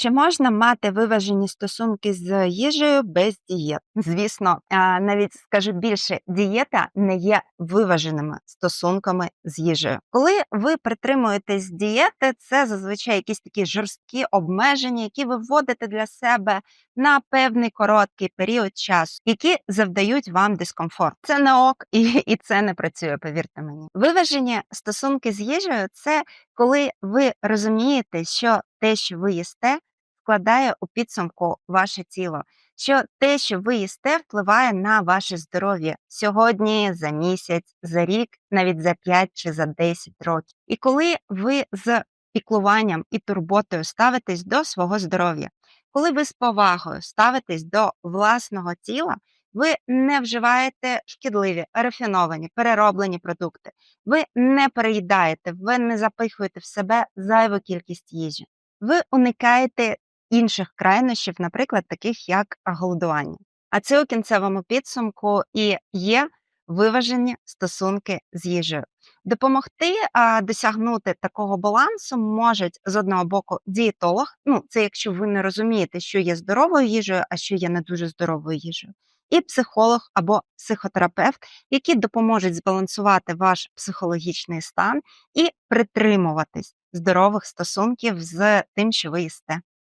Чи можна мати виважені стосунки з їжею без дієт? Звісно, навіть скажу більше, дієта не є виваженими стосунками з їжею. Коли ви притримуєтесь дієти, це зазвичай якісь такі жорсткі обмеження, які ви вводите для себе на певний короткий період часу, які завдають вам дискомфорт. Це не ок, і, і це не працює, повірте мені. Виважені стосунки з їжею це коли ви розумієте, що те, що ви їсте, вкладає у підсумку ваше тіло, що те, що ви їсте, впливає на ваше здоров'я сьогодні, за місяць, за рік, навіть за 5 чи за 10 років. І коли ви з піклуванням і турботою ставитесь до свого здоров'я, коли ви з повагою ставитесь до власного тіла, ви не вживаєте шкідливі, рафіновані, перероблені продукти. Ви не переїдаєте, ви не запихуєте в себе зайву кількість їжі. Ви уникаєте інших крайнощів, наприклад, таких як голодування. А це у кінцевому підсумку і є виважені стосунки з їжею. Допомогти а, досягнути такого балансу можуть з одного боку дієтолог. Ну, це якщо ви не розумієте, що є здоровою їжею, а що є не дуже здоровою їжею, і психолог або психотерапевт, які допоможуть збалансувати ваш психологічний стан і притримуватись здорових стосунків з тим, що ви їсте.